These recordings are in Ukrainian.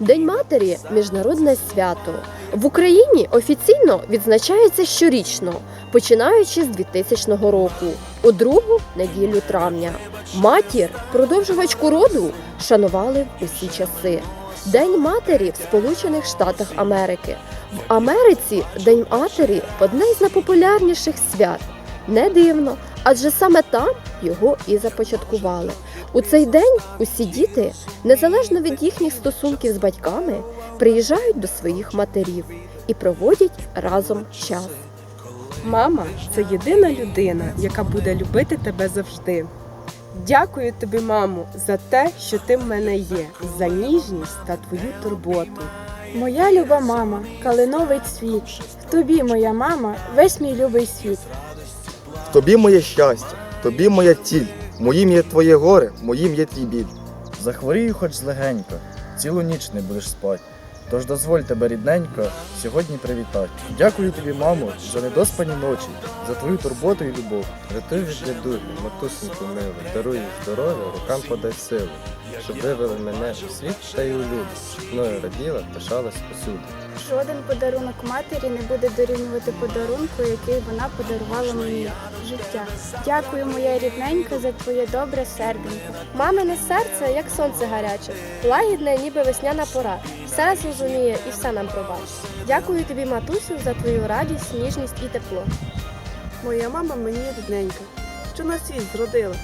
День матері міжнародне свято. В Україні офіційно відзначається щорічно, починаючи з 2000 року, у другу неділю травня. Матір, продовжувачку роду, шанували в усі часи. День матері в Сполучених Штатах Америки. В Америці День матері одне із найпопулярніших свят. Не дивно, адже саме там його і започаткували. У цей день усі діти, незалежно від їхніх стосунків з батьками, приїжджають до своїх матерів і проводять разом час. Мама це єдина людина, яка буде любити тебе завжди. Дякую тобі, мамо, за те, що ти в мене є, за ніжність та твою турботу. Моя люба мама, калиновий цвіт. В тобі, моя мама, весь мій любий світ. В тобі моє щастя, в тобі моя ціль, моїм є твоє горе, моїм є твій біль. Захворію хоч злегенько, цілу ніч не будеш спати. Тож дозволь тебе рідненько сьогодні привітати. Дякую тобі, мамо, за недоспані ночі, за твою турботу і любов. Рятуй від недуги, матусеньку милу, даруй їй здоров'я, рукам подай силу, щоб вивели мене у світ та й у люди, щоб мною раділа, пишалась усюди. Жоден подарунок матері не буде дорівнювати подарунку, який вона подарувала мені життя. Дякую, моя рідненька, за твоє добре серденько. Мамине серце, як сонце гаряче, лагідне, ніби весняна пора. Все зрозуміє і все нам пробачить. Дякую тобі, матусю, за твою радість, ніжність і тепло. Моя мама мені рідненька, що на світ зродила,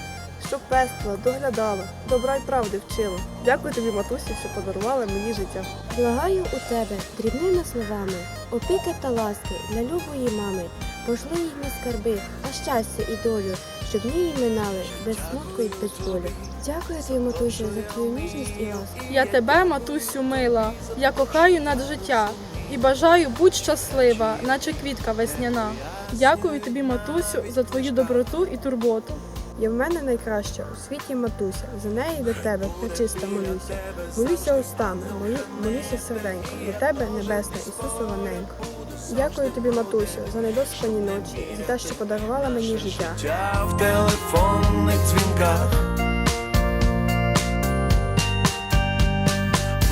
що пестила, доглядала, добра й правди вчила. Дякую тобі, матусі, що подарувала мені життя. Благаю у тебе дрібними словами, опіки та ласки для любої мами. Пошли їхні скарби, а щастя і долю, щоб дні минали без смутку і без болю. Дякую тобі, матусю, за твою ніжність і ласку. Я тебе, матусю, мила, я кохаю над життя і бажаю будь щаслива, наче квітка весняна. Дякую тобі, матусю, за твою доброту і турботу. Є в мене найкраща у світі матуся, за неї до тебе пречиста молюся. Молюся устами, молю, молюся серденько, до тебе, небесна Ісусова ненько. Дякую тобі, матусю, за недоспані ночі, за те, що подарувала мені життя. життя в телефонних дзвінках.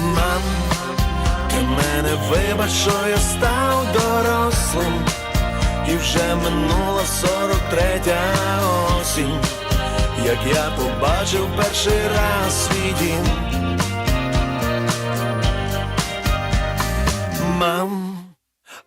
Мам, ти мене вибач, що я став дорослим, і вже минула 43-я осінь, як я побачив перший раз свій дім. Мам,